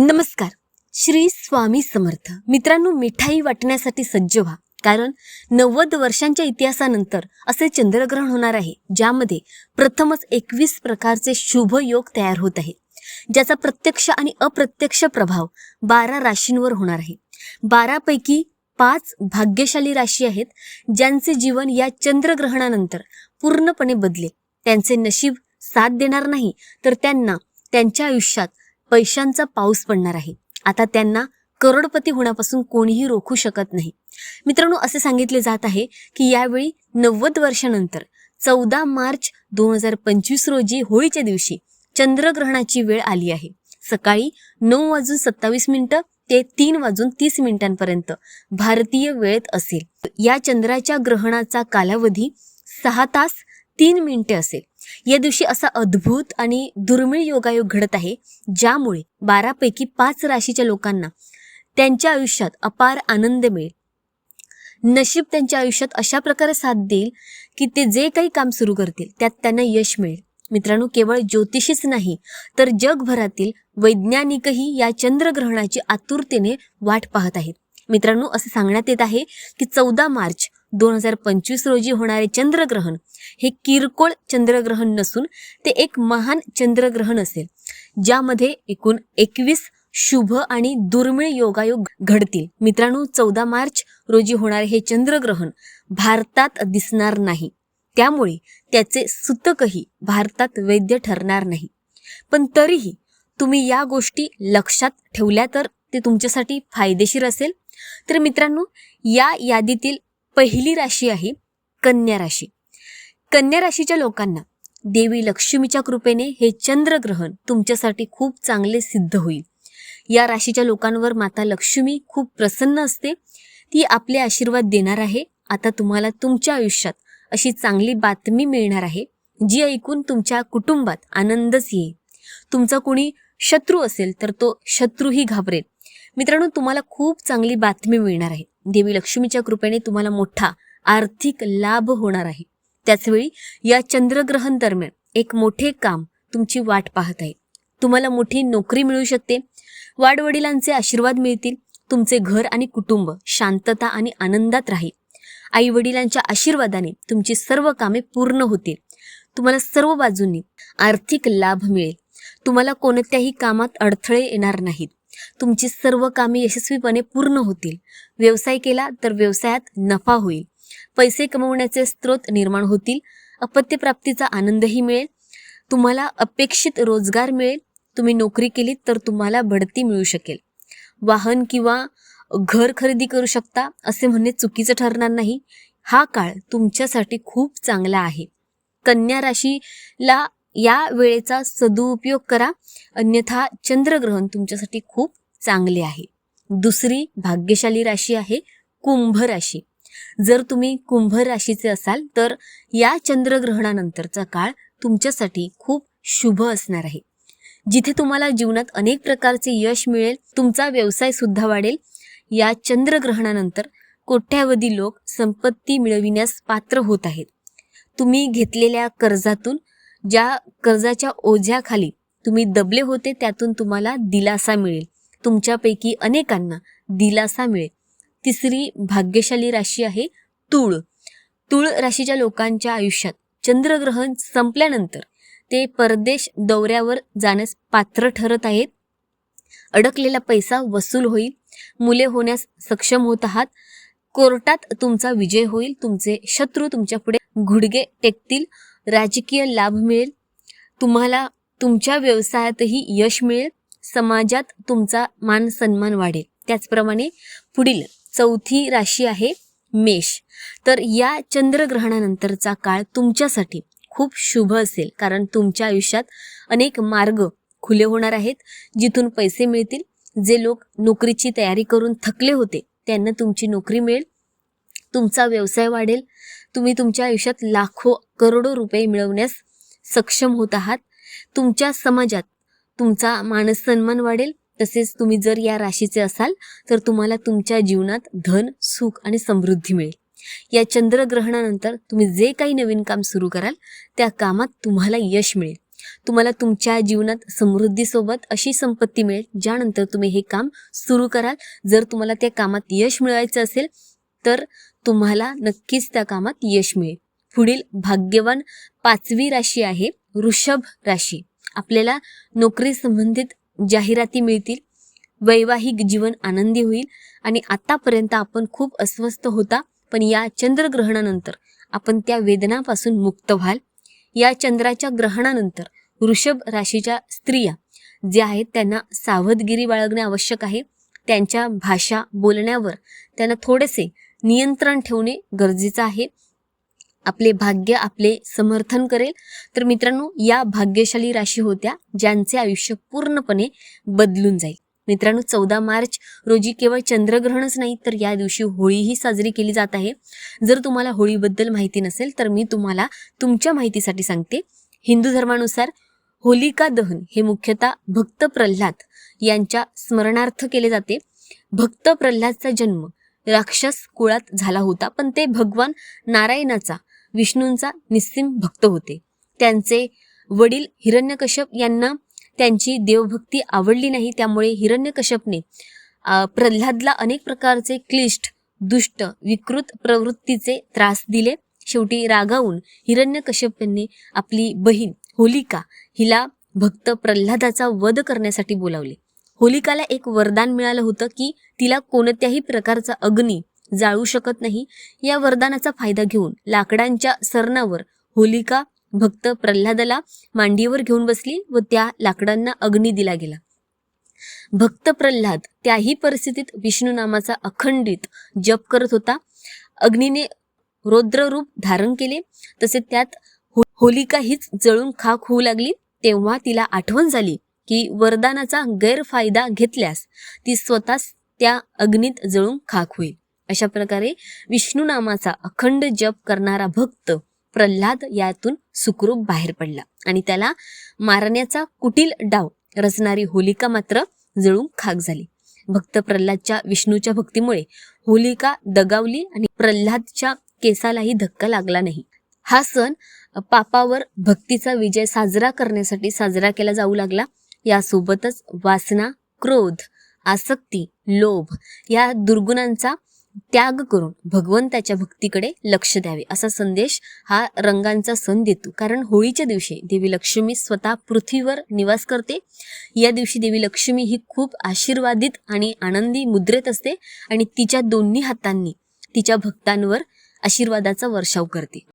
नमस्कार. श्री स्वामी समर्थ. मित्रांनो मिठाई वाटण्यासाठी सज्ज व्हा. कारण नव्वद वर्षांच्या इतिहासानंतर असे चंद्रग्रहण होणार आहे ज्यामध्ये प्रथमच एकवीस प्रकारचे शुभ योग तयार होत आहे. ज्याचा प्रत्यक्ष आणि अप्रत्यक्ष प्रभाव बारा राशींवर होणार आहे. बारापैकी पाच भाग्यशाली राशी आहेत ज्यांचे जीवन या चंद्रग्रहणानंतर पूर्णपणे बदले त्यांचे नशीब साथ देणार नाही तर त्यांना त्यांच्या आयुष्यात पैशांचा पाऊस पडणार आहे. आता त्यांना करोडपती होण्यापासून कोणीही रोखू शकत नाही. मित्रांनो असे सांगितले जात आहे की यावेळी नव्वद वर्षानंतर चौदा मार्च दोन हजार पंचवीस रोजी होळीच्या दिवशी चंद्रग्रहणाची वेळ आली आहे. सकाळी नऊ वाजून सत्तावीस मिनिटं ते तीन वाजून तीस मिनिटांपर्यंत भारतीय वेळेत असेल. या चंद्राच्या ग्रहणाचा कालावधी सहा तास तीन मिनिटे असेल. या दिवशी असा अद्भुत आणि दुर्मिळ योगायोग घडत आहे ज्यामुळे बारापैकी पाच राशीच्या लोकांना त्यांच्या आयुष्यात अपार आनंद मिळेल. नशीब त्यांच्या आयुष्यात अशा प्रकारे साथ देईल की ते जे काही काम सुरू करतील त्यात त्यांना यश मिळेल. मित्रांनो केवळ ज्योतिषीच नाही तर जगभरातील वैज्ञानिकही या चंद्रग्रहणाची आतुरतेने वाट पाहत आहेत. मित्रांनो असे सांगण्यात येत आहे की चौदा मार्च दोन हजार पंचवीस रोजी होणारे चंद्रग्रहण हे किरकोळ चंद्रग्रहण नसून ते एक महान चंद्रग्रहण असेल ज्यामध्ये एकूण एकवीस शुभ आणि दुर्मिळ योगायोग घडतील. मित्रांनो चौदा मार्च रोजी होणारे हे चंद्रग्रहण भारतात दिसणार नाही. त्यामुळे त्याचे सूतकही भारतात वैद्य ठरणार नाही. पण तरीही तुम्ही या गोष्टी लक्षात ठेवल्या तर ते तुमच्यासाठी फायदेशीर असेल. तर मित्रांनो या यादीतील पहिली राशी आहे कन्या राशी. कन्या राशीच्या लोकांना देवी लक्ष्मीच्या कृपेने हे चंद्रग्रहण तुमच्यासाठी खूप चांगले सिद्ध होईल. या राशीच्या लोकांवर माता लक्ष्मी खूप प्रसन्न असते. ती आपले आशीर्वाद देणार आहे. आता तुम्हाला तुमच्या आयुष्यात अशी चांगली बातमी मिळणार आहे जी ऐकून तुमच्या कुटुंबात आनंदच येईल. तुमचा कोणी शत्रू असेल तर तो शत्रूही घाबरेल. मित्रांनो तुम्हाला खूप चांगली बातमी मिळणार आहे. देवी लक्ष्मीच्या कृपेने तुम्हाला मोठा आर्थिक लाभ होणार आहे. त्याचवेळी या चंद्रग्रहण दरम्यान एक मोठे काम तुमची वाट पाहत आहे. तुम्हाला मोठी नोकरी मिळू शकते. वाडवडिलांचे आशीर्वाद मिळतील. तुमचे घर आणि कुटुंब शांतता आणि आनंदात राहील. आई वडिलांच्या आशीर्वादाने तुमची सर्व कामे पूर्ण होतील. तुम्हाला सर्व बाजूंनी आर्थिक लाभ मिळेल. तुम्हाला कोणत्याही कामात अडथळे येणार नाहीत. तुमची सर्व कामे यशस्वीपणे पूर्ण होतील. व्यवसाय केला तर व्यवसायात नफा होईल. पैसे कमवण्याचे स्रोत निर्माण होतील. अपत्यप्राप्तीचा आनंदही मिळेल. तुम्हाला अपेक्षित रोजगार मिळेल. तुम्ही नोकरी केलीत तर तुम्हाला बढती मिळू शकेल. वाहन किंवा घर खरेदी करू शकता असे म्हणणे चुकीचं ठरणार नाही. हा काळ तुमच्यासाठी खूप चांगला आहे. कन्या राशीला या वेळेचा सदुपयोग करा. अन्यथा चंद्रग्रहण तुमच्यासाठी खूप चांगले आहे. दुसरी भाग्यशाली राशी आहे कुंभ राशी. जर तुम्ही कुंभ राशीचे असाल तर या चंद्रग्रहणानंतरचा काळ तुमच्यासाठी खूप शुभ असणार आहे. जिथे तुम्हाला जीवनात अनेक प्रकारचे यश मिळेल तुमचा व्यवसाय सुद्धा वाढेल. या चंद्रग्रहणानंतर कोट्यावधी लोक संपत्ती मिळविण्यास पात्र होत आहेत. तुम्ही घेतलेल्या कर्जातून ज्या कर्जाच्या ओझ्याखाली तुम्ही दबले होते त्यातून तुम्हाला दिलासा मिळेल. तुमच्यापैकी अनेकांना दिलासा मिळेल. तिसरी भाग्यशाली राशी आहे तुळ. तुळ राशीच्या लोकांच्या आयुष्यात चंद्रग्रहण संपल्यानंतर ते परदेश दौऱ्यावर जाण्यास पात्र ठरत आहेत. अडकलेला पैसा वसूल होईल. मुले होण्यास सक्षम होत आहात. कोर्टात तुमचा विजय होईल. तुमचे शत्रू तुमच्यापुढे घुडगे टेकतील. राजकीय लाभ मिळेल. तुम्हाला तुमच्या व्यवसायातही यश मिळेल. समाजात तुमचा मान सन्मान वाढेल. त्याचप्रमाणे पुढील चौथी राशी आहे मेष. तर या चंद्रग्रहणानंतरचा काळ तुमच्यासाठी खूप शुभ असेल. कारण तुमच्या आयुष्यात अनेक मार्ग खुले होणार आहेत. जिथून पैसे मिळतील. जे लोक नोकरीची तयारी करून थकले होते त्यांना तुमची नोकरी मिळेल. तुमचा व्यवसाय वाढेल. तुम्ही तुमच्या आयुष्यात लाखो करोडो रुपये मिळवण्यास सक्षम होत आहात. तुमच्या समाजात तुमचा मानसन्मान वाढेल. तसेच तुम्ही जर या राशीचे असाल तर तुम्हाला तुमच्या जीवनात धन सुख आणि समृद्धी मिळेल. या चंद्रग्रहणानंतर तुम्ही जे काही नवीन काम सुरू कराल त्या कामात तुम्हाला यश मिळेल. तुम्हाला तुमच्या जीवनात समृद्धीसोबत अशी संपत्ती मिळेल ज्यानंतर तुम्ही हे काम सुरू कराल. जर तुम्हाला त्या कामात यश मिळवायचं असेल तर तुम्हाला नक्कीच त्या कामात यश मिळेल. पुढील भाग्यवान पाचवी राशी आहे वृषभ राशी. आपल्याला नोकरी संबंधित जाहिराती मिळतील वैवाहिक जीवन आनंदी होईल आणि आतापर्यंत आपण खूप अस्वस्थ होता पण या चंद्रग्रहणानंतर आपण त्या वेदनापासून मुक्त व्हाल. या चंद्राच्या ग्रहणानंतर वृषभ राशीच्या स्त्रिया ज्या आहेत त्यांना सावधगिरी बाळगणे आवश्यक आहे. त्यांच्या भाषा बोलण्यावर त्यांना थोडेसे नियंत्रण ठेवणे गरजेचं आहे. आपले भाग्य आपले समर्थन करेल. तर मित्रांनो या भाग्यशाली राशी होत्या ज्यांचे आयुष्य पूर्णपणे बदलून जाईल. मित्रांनो चौदा मार्च रोजी केवळ चंद्रग्रहणच नाही तर या दिवशी होळीही साजरी केली जात आहे. जर तुम्हाला होळीबद्दल माहिती नसेल तर मी तुम्हाला तुमच्या माहितीसाठी सांगते. हिंदू धर्मानुसार होलिका दहन हे मुख्यतः भक्त प्रल्हाद यांच्या स्मरणार्थ केले जाते. भक्त प्रल्हादचा जन्म राक्षस कुळात झाला होता पण ते भगवान नारायणाचा विष्णूंचा निस्सिम भक्त होते. त्यांचे वडील हिरण्यकश्यप यांना त्यांची देवभक्ती आवडली नाही त्यामुळे हिरण्यकश्यपने प्रल्हादला अनेक प्रकारचे क्लिष्ट दुष्ट विकृत प्रवृत्तीचे त्रास दिले. शेवटी रागावून हिरण्यकश्यप यांनी आपली बहीण होलिका हिला भक्त प्रल्हादाचा वध करण्यासाठी बोलावले. होलिकाला एक वरदान मिळालं होतं की तिला कोणत्याही प्रकारचा अग्नी जाळू शकत नाही. या वरदानाचा फायदा घेऊन लाकडांच्या सरणावर होलिका भक्त प्रल्हादाला मांडीवर घेऊन बसली व त्या लाकडांना अग्नी दिला गेला. भक्त प्रल्हाद त्याही परिस्थितीत विष्णू नामाचा अखंडित जप करत होता. अग्नीने रौद्ररूप धारण केले. तसे त्यात हो- होलिका हीच जळून खाक होऊ लागली. तेव्हा तिला आठवण झाली की वरदानाचा गैरफायदा घेतल्यास ती स्वतःच त्या अग्नीत जळून खाक होईल. अशा प्रकारे विष्णू नामाचा अखंड जप करणारा भक्त प्रल्हाद यातून सुखरूप बाहेर पडला आणि त्याला मारण्याचा कुटील डाव रचणारी होलिका मात्र जळून खाक झाली. भक्त प्रल्हादच्या विष्णूच्या भक्तीमुळे होलिका दगावली आणि प्रल्हादच्या केसालाही धक्का लागला नाही. हा सण पापावर भक्तीचा विजय साजरा करण्यासाठी साजरा केला जाऊ लागला. यासोबतच वासना क्रोध आसक्ती लोभ या दुर्गुणांचा त्याग करून भगवंताच्या भक्तीकडे लक्ष द्यावे. असा संदेश हा रंगांचा सण देतो. कारण होळीच्या दिवशी देवी लक्ष्मी स्वतः पृथ्वीवर निवास करते. या दिवशी देवी लक्ष्मी ही खूप आशीर्वादित आणि आनंदी मुद्रेत असते आणि तिच्या दोन्ही हातांनी तिच्या भक्तांवर आशीर्वादाचा वर्षाव करते.